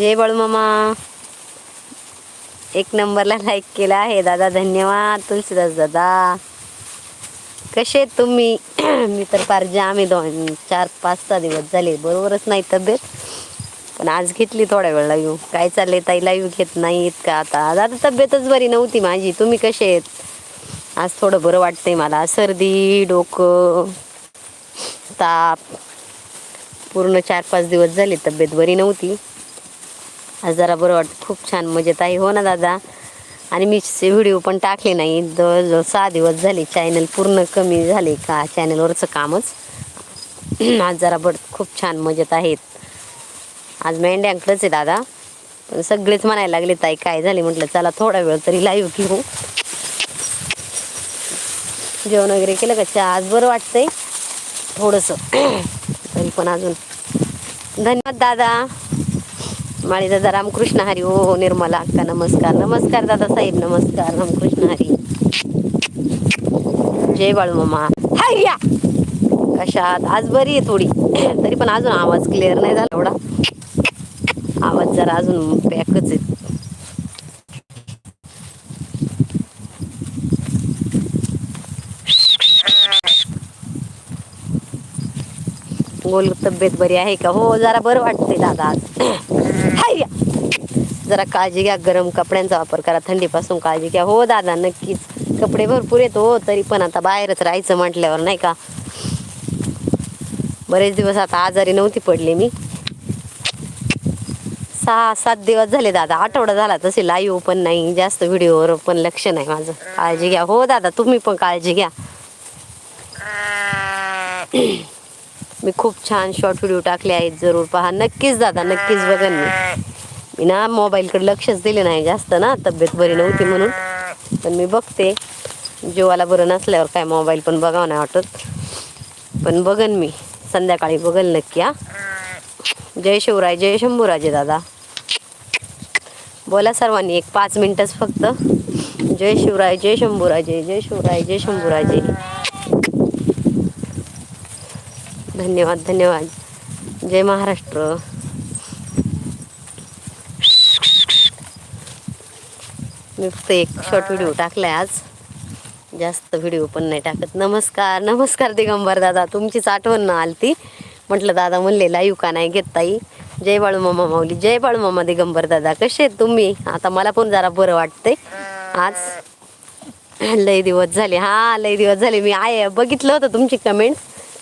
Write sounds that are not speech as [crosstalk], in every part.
जय बाळूमामा एक नंबरला लाईक केला आहे. दादा धन्यवाद. तुलसीदास दादा. कसे आहेत तुम्ही? [clears throat] मी तर फार जाम आहे. दोन चार पाच सहा दिवस झाले. बरोबरच नाही तब्येत. पण आज घेतली थोड्या वेळ लाईव्ह काय चालले ताई लाईव्ह घेत नाहीत का आता? दादा तब्येतच बरी नव्हती माझी. तुम्ही कसे आहेत? आज थोडं बरं वाटतंय मला. सर्दी डोकं ताप. पूर्ण चार पाच दिवस झाले तब्येत बरी नव्हती. आज जरा बरं वाटतं. खूप छान मजेत आहे. हो ना दादा? आणि मी व्हिडिओ पण टाकले नाही. जवळजवळ सहा दिवस झाले. चॅनल पूर्ण कमी झाले का? चॅनलवरचं कामच. [clears throat] आज जरा बड खूप छान मजेत आहेत. आज मेंढ्यांकडेच आहे दादा. पण सगळेच म्हणायला लागले ताई काय झाले? म्हटलं चला थोडा वेळ तरी लाईव्ह घेऊ. जेवण वगैरे केलं का? चहा? आज बरं वाटतंय. थोडंसं. [clears throat] तरी पण अजून. धन्यवाद दादा. माळी दादा रामकृष्ण हरी. हो, हो निर्मला अक्का नमस्कार. नमस्कार दादा साहेब नमस्कार. रामकृष्ण हरी. जय बाळू मामा. हाय या कशात? आज बरी आहे थोडी. तरी पण अजून आवाज क्लिअर नाही झाला एवढा. आवाज जरा अजून पॅकच आहे. बोल तब्येत बरी आहे का? हो जरा बरं वाटते दादा आज. घ्या जरा काळजी घ्या गरम कपड्यांचा वापर करा थंडीपासून काळजी घ्या. हो दादा नक्कीच. कपडे भरपूर येतो हो तरी पण आता बाहेरच राहायचं म्हटल्यावर नाही का? बरेच दिवस आता आजारी नव्हती पडली मी. सहा सात दिवस झाले दादा आठवडा झाला तसे लाईव्ह पण नाही जास्त व्हिडिओवर पण लक्ष नाही माझं. काळजी घ्या. हो दादा तुम्ही पण काळजी घ्या. मी खूप छान शॉर्ट व्हिडिओ टाकले आहेत जरूर पहा. नक्कीच दादा नक्कीच बघन मी मी ना मोबाईलकडे लक्षच दिले नाही जास्त ना तब्येत बरी नव्हती म्हणून. पण मी बघते. जीवाला बरं नसल्यावर काय मोबाईल पण बघावं नाही वाटत. पण बघन मी. संध्याकाळी बघल नक्की हा. जय शिवराय जय शंभूराजे दादा. बोला सर्वांनी एक पाच मिनटंच फक्त. जय शिवराय जय शंभूराजे जय शिवराय जय शंभूराजे. धन्यवाद धन्यवाद. जय महाराष्ट्र. मी फक्त एक शॉर्ट व्हिडिओ टाकलाय आज. जास्त व्हिडिओ पण नाही टाकत. नमस्कार नमस्कार दिगंबर दादा. तुमचीच आठवण ना आलती? म्हटलं दादा म्हणले लाईव्ह का नाही घेत ताई? जय बाळू मामा माऊली. जय बाळू मामा दिगंबर दादा कसे आहेत तुम्ही? आता मला पण जरा बरं वाटतंय. आज? लय दिवस झाले. हा लय दिवस झाले. मी आहे. बघितलं होतं तुमची कमेंट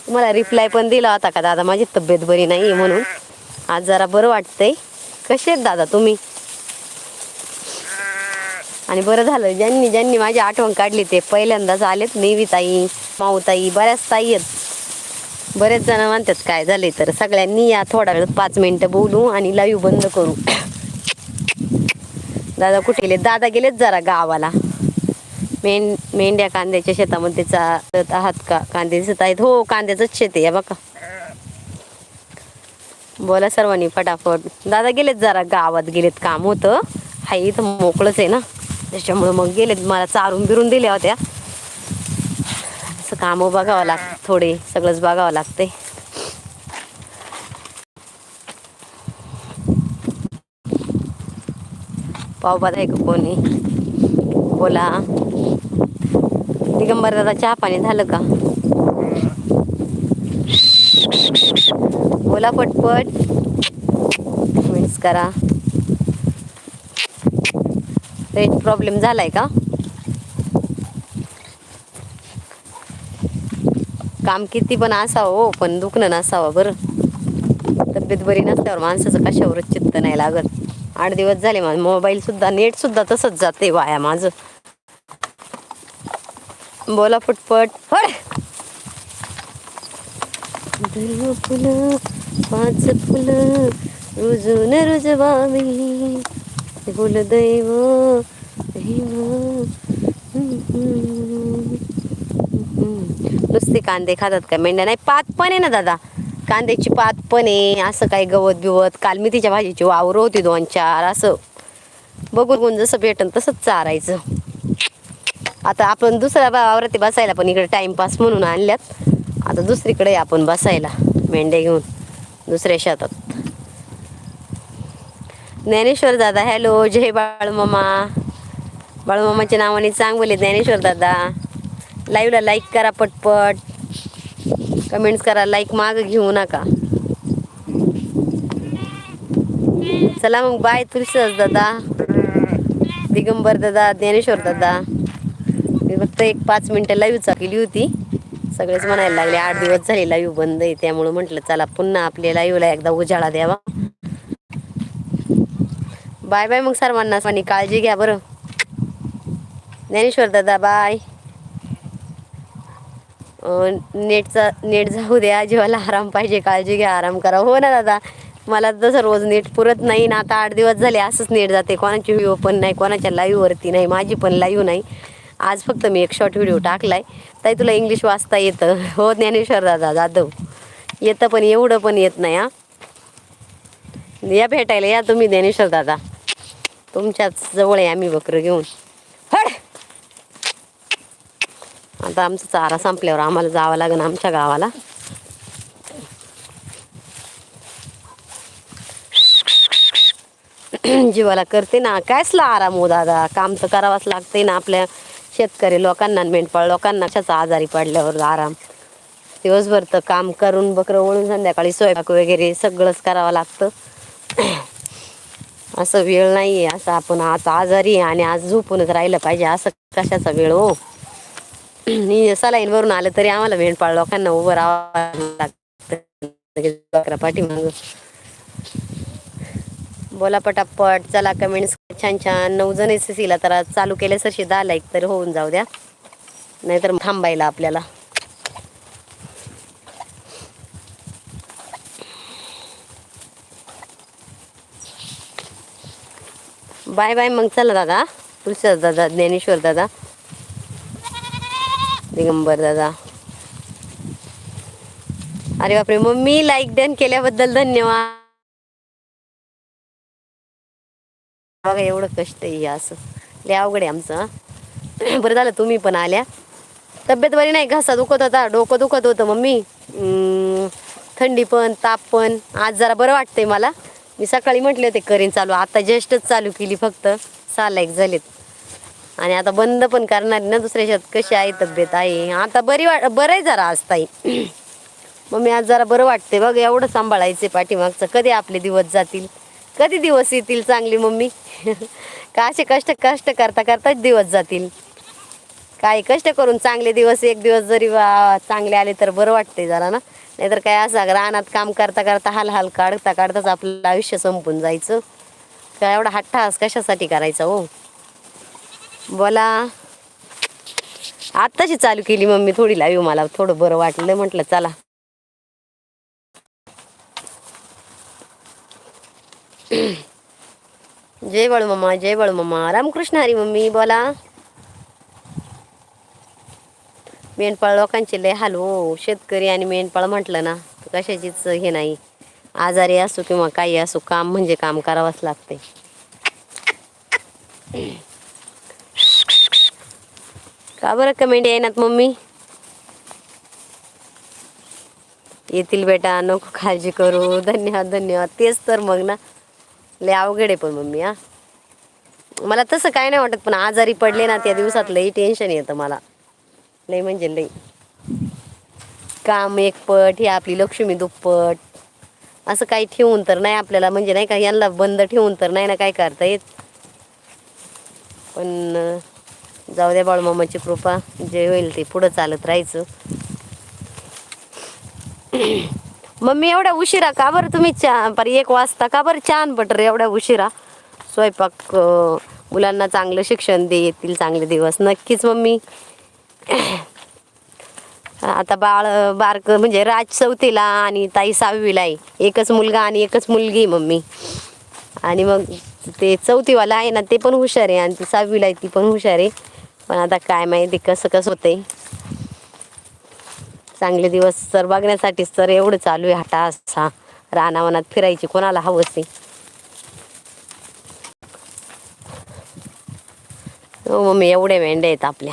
तुम्हाला रिप्लाय पण दिला होता का दादा? माझी तब्येत बरी नाही म्हणून. आज जरा बरं वाटतंय. कसे आहेत दादा तुम्ही? आणि बरं झालं ज्यांनी ज्यांनी माझी आठवण काढली ते पहिल्यांदाच आलेत नेवी ताई माऊ ताई बऱ्याच ताई आहेत. बरेच जण म्हणतात काय झाले तर. सगळ्यांनी या थोडा वेळ पाच मिनिटं बोलू आणि लाईव्ह बंद करू. दादा कुठे गेले दादा गेलेत जरा गावाला. मेन मेंढ्या कांद्याच्या शेतामध्ये चालत आहात का? कांदे दिसत आहेत. हो कांद्याचंच शेत आहे. बघा. बोला सर्वांनी फटाफट. दादा गेलेत जरा. गावात गेलेत. काम होतं. हाय इथं मोकळंच आहे ना. त्याच्यामुळे मग गेलेत. मला चारून बिरून दिल्या होत्या. असं कामं बघावं लागतं थोडे. सगळंच बघावं लागते पावभात आहे का कोणी? बोला. दिगंबर दादा चहा पाणी झालं का? बोला पटपट. मिक्स करा. रेंज प्रॉब्लेम झालाय का? काम किती पण असावं हो पण दुखणं नसावं बरं. तब्येत बरी नसल्यावर माणसाचं कशावरच चित्त नाही लागत. आठ दिवस झाले माझं मोबाईल सुद्धा नेट सुद्धा तसंच जाते वाया माझं. बोला फुटफट. फड धर्म फुलं पाच फुलं रुजून रुजवावी. कुलदैव नुसते कांदे खातात का मेंढ्या? नाही पात पण आहे ना दादा. कांद्याची पात पण आहे. असं काही गवत बिवत काल मी तिच्या भाजीची वावरं होती दोन चार असं. बघून बघून जसं भेटन तसंच चारायचं. आता आपण दुसऱ्या वावरात बसायला पण इकडे टाइमपास म्हणून आणल्यात. आता दुसरीकडे आपण बसायला मेंढ्या घेऊन दुसऱ्या शेतात. ज्ञानेश्वर दादा हॅलो जय बाळूमामा. बाळूमामाच्या नावाने चांगले ज्ञानेश्वर दादा. लाईव्हला लाईक करा पटपट. कमेंट्स करा लाईक माग घेऊ नका. चला मग बाय तुलसीदास दादा. दिगंबर दादा ज्ञानेश्वर दादा. मी फक्त एक पाच मिनटं लाईव्ह केली होती. सगळेच म्हणायला लागले आठ दिवस झाले लाईव्ह बंद आहे त्यामुळे म्हटलं चला पुन्हा आपल्या लाईव्हला एकदा उजाळा द्यावा. बाय बाय मग सर्वांना आणि काळजी घ्या बरं. ज्ञानेश्वर दादा बाय नेटचा नेट जाऊ द्या जीवाला आराम पाहिजे काळजी घ्या आराम करा. हो ना दादा मला तसं रोज नेट पुरत नाही ना आता आठ दिवस झाले असंच नेट जाते. कोणाची व्हिडिओ पण नाही कोणाच्या लाईव्हवरती नाही माझी पण लाईव्ह नाही. आज फक्त मी एक शॉर्ट व्हिडिओ टाकलाय. ताई तुला इंग्लिश वाचता येतं. हो ज्ञानेश्वर दादा जाधव. येतं पण एवढं पण येत नाही हा. या भेटायला या तुम्ही ज्ञानेश्वर दादा. तुमच्याच जवळ आहे आम्ही बकरं घेऊन. हड! आता आमचा चारा संपल्यावर आम्हाला जावं लागेल आमच्या गावाला. जीवाला करते ना. कायचला आराम हो दादा? काम तर करावंच लागते ना आपल्या शेतकरी लोकांना मेंढपाळ लोकांना कशाचा आजारी पडल्यावर आराम. दिवसभर तर काम करून बकरं वळून संध्याकाळी स्वयंपाक वगैरे सगळंच करावं लागतं. [clears throat] असं वेळ नाही आहे असं आपण आज आजारी आहे आणि आज झोपूनच राहिलं पाहिजे असं कशाचा वेळ हो? मी सलाईन वरून आलं तरी आम्हाला मेंढपाळ लोकांना उभं राहावं लागतं. पाठीमागं. बोला पटापट चला कमेंट्स छान छान. नऊ जण एस सीला तर चालू केले सरशी दहा लाईक तर होऊन जाऊ द्या. नाहीतर थांबायला आपल्याला. Bye bye. मग चला दादा. तुलसीदास दादा ज्ञानेश्वर दादा. दिगंबर दादा. अरे बापरे मम्मी लाईक डन केल्याबद्दल धन्यवाद. बघा एवढं कष्ट आहे असं. लय अवघड आहे आमचं बरं झालं तुम्ही पण आल्या. तब्येत बरी नाही घासा दुखत होता डोकं दुखत होतं मम्मी. थंडी पण ताप पण. आज जरा बरं वाटतंय मला. मी सकाळी म्हटले होते करीन चालू. आता जस्टच चालू केली फक्त. सहा लाईक झालेत. आणि आता बंद पण करणार ना दुसऱ्या शेत कशी आहे तब्येत आहे? आता बरी वाट बरं आहे जरा आज ताई. मम्मी आज जरा बरं वाटते बघ. एवढं सांभाळायचे पाठीमागचं. कधी आपले दिवस जातील? कधी दिवस येतील चांगली मम्मी? [laughs] का असे कष्ट कष्ट करता करताच दिवस जातील? काय कष्ट करून चांगले दिवस एक दिवस जरी चांगले आले तर बरं वाटते जरा ना? नाहीतर काय असं रानात काम करता करता हाल हाल काढता काढताच आपलं आयुष्य संपून जायचं. काय एवढा हट्टास कशासाठी करायचा हो? बोला. आत्ताशी चालू केली मम्मी थोडी लावी मला थोडं बरं वाटलं. म्हटलं चला. जय बाळू मम्मा जय बाळू मम्मा. रामकृष्ण हरी मम्मी बोला. मेंढपाळ लोकांचे लय हाल. हो शेतकरी आणि मेंढपाळ म्हटलं ना कशाचीच हे नाही. आजारी असो किंवा काही असो काम म्हणजे काम करावंच लागते. का बरं कमेंट येणार मम्मी? येतील बेटा नको काळजी करू. धन्यवाद धन्यवाद. तेच तर मग ना. लय अवघड आहे पण मम्मी हा. मला तसं काय नाही वाटत पण आजारी पडले ना त्या दिवसात लई टेन्शन येतं मला. लई म्हणजे लई. काम एकपट ही आपली लक्ष्मी दुप्पट. असं काही ठेवून तर नाही आपल्याला म्हणजे नाही का यांना बंद ठेवून तर नाही ना काय करता येत. पण जाऊ द्या बाळमामाची कृपा जे होईल ते पुढं चालत राहायचं. मम्मी एवढ्या उशिरा का बरं? तुम्ही चा पर एक वाजता का बरं छान बटर एवढ्या उशिरा? स्वयंपाक मुलांना चांगलं शिक्षण दे येतील चांगले दिवस. नक्कीच मम्मी. आता बाळ बारक म्हणजे राज चौथीला आणि ताई सहावीला आहे. एकच मुलगा आणि एकच मुलगी आहे मम्मी. आणि मग ते चौथीवाला आहे ना ते पण हुशार आहे. आणि ती सहावीला आहे ती पण हुशार आहे. पण आता काय माहिती कसं कसं होतंय. चांगले दिवस सर बघण्यासाठीच सर एवढं चालू आहे हटा असा. रानावनात फिरायची कोणाला हवंच नाही. हो मम्मी एवढ्या मेंढ्या आहेत आपल्या.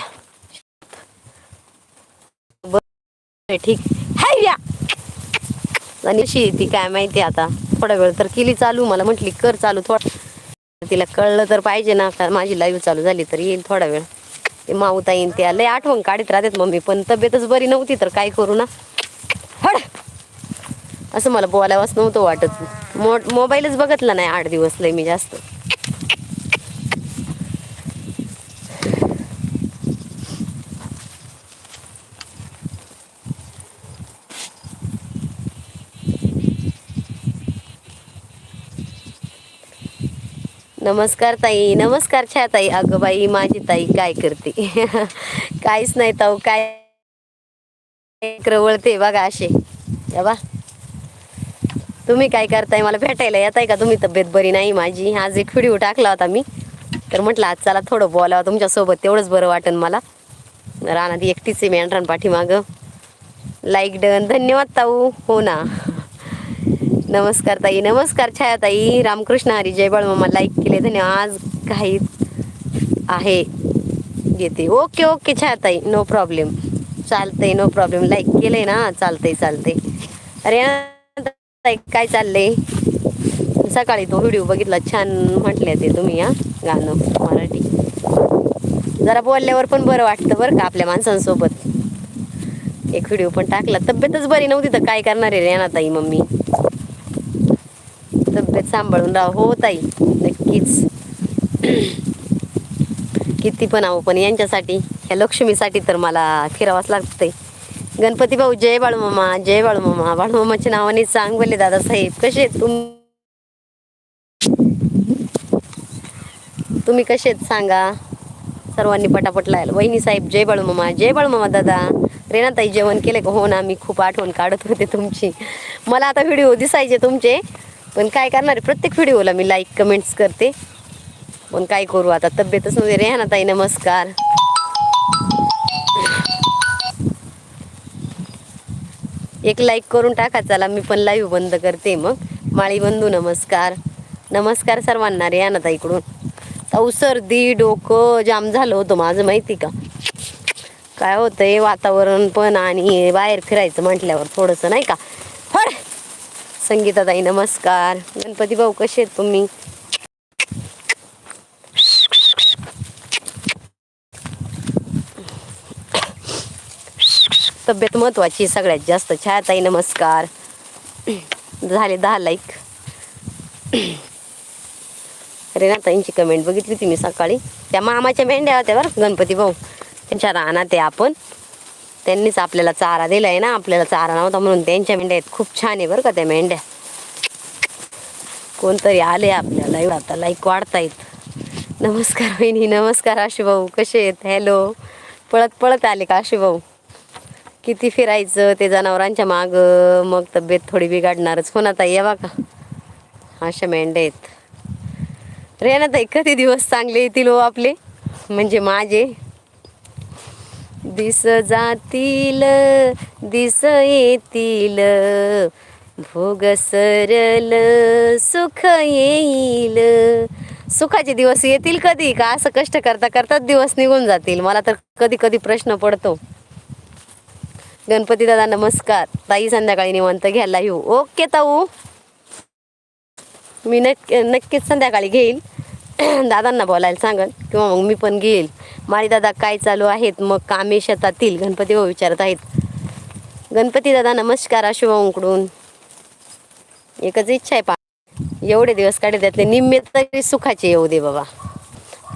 बरं, ठीक. हाय या. आणि अशी ती काय माहिती आता. थोडा वेळ तर केली चालू. मला म्हटली कर चालू थोडा. तिला कळलं तर पाहिजे ना माझी लाईव्ह चालू झाली तर येईल थोडा वेळ. माऊता येईन त्या लय आठवण काढीत राहतात मम्मी पण तब्येतच बरी नव्हती तर काय करू ना? हड! असं मला बोलावंच नव्हतं वाटत. मो मोबाईलच बघितला नाही आठ दिवस लय मी जास्त. नमस्कार ताई नमस्कार छा ताई. अगं बाई माझी ताई काय करते? [laughs] काहीच नाही ताऊ काय? वळते बघा असे. बा. तुम्ही काय करताय? मला भेटायला येत आहे का? तुम्ही तब्येत बरी नाही माझी. आज एक व्हिडिओ टाकला होता मी. तर म्हटलं आज चला थोडं बोलावं. तुमच्यासोबत तेवढंच बरं वाटेल मला. रानात एकटीच आहे मेंढरान पाठीमागं लाईक डन धन्यवाद ताऊ. हो ना. नमस्कार ताई नमस्कार छाया ताई रामकृष्ण हरी जय बाळ मामा. लाईक केले धन्यवाद आज काही आहे. घेते. ओके ओके छाया ताई नो प्रॉब्लेम चालतंय नो प्रॉब्लेम लाईक केलंय ना? चालतंय चालतंय. अरे ताई काय चाललंय? सकाळी तो व्हिडिओ बघितला. छान म्हटले ते तुम्ही या गाणं मराठी. जरा बोलल्यावर पण बरं वाटतं बरं का आपल्या माणसांसोबत. एक व्हिडिओ पण टाकला. तब्येतच बरी नव्हती तर काय करणार आहे रेना ताई मम्मी? तब्येत सांभाळून राहा. हो ताई नक्कीच. किती पण आहो पण यांच्यासाठी ह्या लक्ष्मीसाठी तर मला फिरावाच लागतंय. गणपती भाऊ जय बाळूमामा जय बाळूमामा. बाळूमामाच्या नावाने सांग बोलले दादासाहेब कसे आहेत तुम? तुम्ही कसे आहेत सांगा. सर्वांनी पटापट लायल. वहिनी साहेब जय बाळूमामा जय बाळूमामा दादा. रेनाताई जेवण केले का? हो ना मी खूप आठवण काढत होते तुमची. मला आता व्हिडिओ दिसायचे तुमचे. पण काय करणार आहे? प्रत्येक व्हिडिओला मी लाईक कमेंट्स करते. पण काय करू आता? तब्येतच नव्हती रे ना ताई? नमस्कार. एक लाईक करून टाका. चला मी पण लाईव्ह बंद करते मग. माळी बंधू नमस्कार. नमस्कार सर्वांना रेहाना ताईकडून. ताऊ सर्दी डोकं जाम झालं होतं माझं माहिती का? काय होतंय? वातावरण पण आणि बाहेर फिरायचं म्हटल्यावर थोडंसं नाही का? संगीताताई नमस्कार. गणपती भाऊ कसे आहेत तुम्ही? तब्येत महत्वाची सगळ्यात जास्त. छायाताई नमस्कार. झाले दहा लाईक रेनाताईंची कमेंट बघितली होती मी सकाळी. त्या मामाच्या मेंढ्या होत्या बरं गणपती भाऊ. त्यांच्या रानात आहे आपण. त्यांनीच आपल्याला चारा दिला आहे ना आपल्याला चारा नव्हता म्हणून त्यांच्या मेंढ्या आहेत. खूप छान आहे बरं का त्या मेंढ्या. कोणतरी आले आपल्याला एवढं आता लाईक वाढतायत. नमस्कार वहिनी नमस्कार आशुभाऊ कसे आहेत? हॅलो पळत पळत आले का आशुभाऊ किती फिरायचं ते जनावरांच्या माग? मग तब्येत थोडी बिघडणारच. हो ना ताई का अशा मेंढ्या आहेत. रे ना ताई कधी दिवस चांगले येतील हो आपले? म्हणजे माझे. दिस जातील दिस येतील. भोग सरल सुख येईल. सुखाचे दिवस येतील कधी? का असं कष्ट करता करताच दिवस निघून जातील? मला तर कधी कधी प्रश्न पडतो. गणपती दादा नमस्कार. ताई संध्याकाळी निवांत घ्यायला येऊ ओके ताऊ. मी नक्की नक्कीच संध्याकाळी घेईल [clears throat] दादांना बोलायला सांगन किंवा मग मी पण घेईल. माळी दादा काय चालू आहेत? मग कामे शेतातील गणपती भाऊ विचारत आहेत. गणपती दादा नमस्कार आशुभाऊंकडून एकच इच्छा आहे पा एवढे दिवस काढे त्यातले निम्मे तरी सुखाचे येऊ दे बाबा.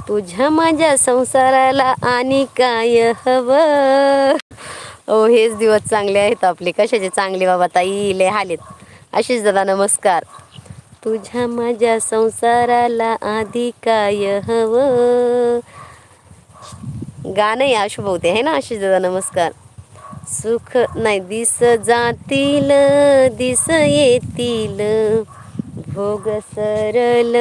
तुझ्या माझ्या संसाराला आणि काय हवं? ओ हेच दिवस चांगले आहेत आपले. कशाचे चांगले बाबा ताई? लय हालेत आशिष दादा नमस्कार. तुझ्या माझ्या संसाराला आधी काय हवं? गाणं आहे आशुभवते आहे ना आशिष दादा नमस्कार. सुख नाही दिस जातील दिस येतील. भोग सरल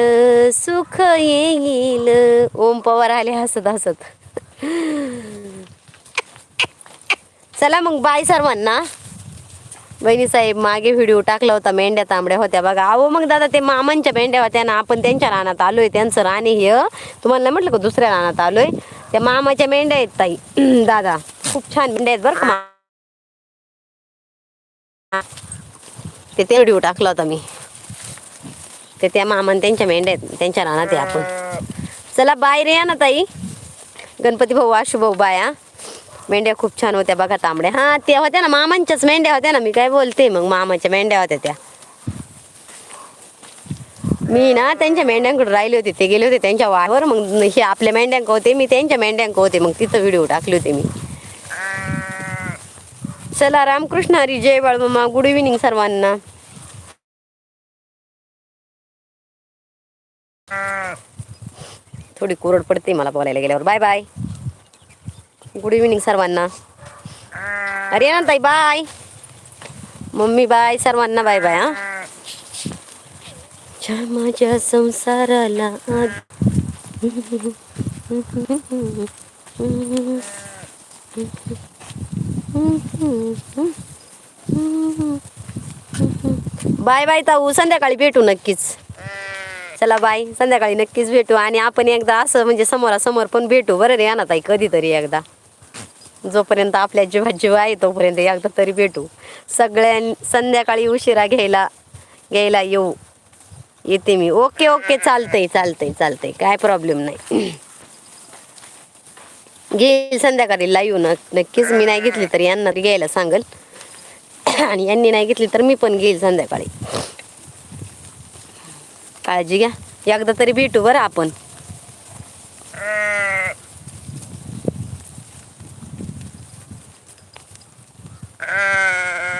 सुख येईल. ओम पवार आले हसत हसत. चला मग बाय सर्वांना. बहिणी साहेब मागे व्हिडिओ टाकला होता मेंढ्या तांबड्या होत्या बघा. अहो मग दादा ते मामांच्या मेंढ्या होत्या ना आपण त्यांच्या रानात आलोय त्यांचं राणी हे. तुम्हाला म्हटलं का दुसऱ्या रानात आलोय? त्या मामाच्या मेंढ्या आहेत ताई. [clears throat] दादा खूप छान मेंढ्या आहेत बरं का ते ते व्हिडिओ टाकला होता मी. ते त्या मामान त्यांच्या मेंढ्या आहेत त्यांच्या रानात आहे आपण. चला बाय रे या ना ताई. गणपती भाऊ आशू भाऊ बाया. मेंढ्या खूप छान होत्या बघा तांबड्या. हा त्या होत्या ना मामांच्याच मेंढ्या होत्या ना मी काय बोलते मग मामाच्या मेंढ्या होत्या त्या. मी ना त्यांच्या मेंढ्यांकडे राहिले होते ते गेले होते त्यांच्या वावर मग हे आपल्या मेंढ्यांक होते मी त्यांच्या मेंढ्यांक होते मग तिथं व्हिडिओ टाकले होते मी. चला रामकृष्ण हरी जय बाळमामा गुड इव्हिनिंग सर्वांना. थोडी कोरड पडते मला बोलायला गेल्यावर. Bye bye. गुड इव्हिनिंग सर्वांना अरे ना ताई बाय मम्मी बाय सर्वांना बाय बाय हा माझ्या संसाराला बाय बाय ताऊ संध्याकाळी भेटू नक्कीच. चला बाय संध्याकाळी नक्कीच भेटू. आणि आपण एकदा असं म्हणजे समोरासमोर पण भेटू. बरं रे ना ताई कधीतरी एकदा. जोपर्यंत आपल्या जीवात जीव आहे तोपर्यंत एकदा तरी भेटू. सगळ्यां संध्याकाळी उशिरा घ्यायला घ्यायला येऊ. येते मी. ओके ओके चालतंय चालतंय चालतंय. काय प्रॉब्लेम नाही. घेईल संध्याकाळी येऊ ना. नक्कीच मी नाही घेतली तर यांना घ्यायला सांगल. आणि यांनी नाही घेतली तर मी पण घेईल संध्याकाळी. काळजी घ्या. एकदा तरी भेटू बरं आपण. Ah...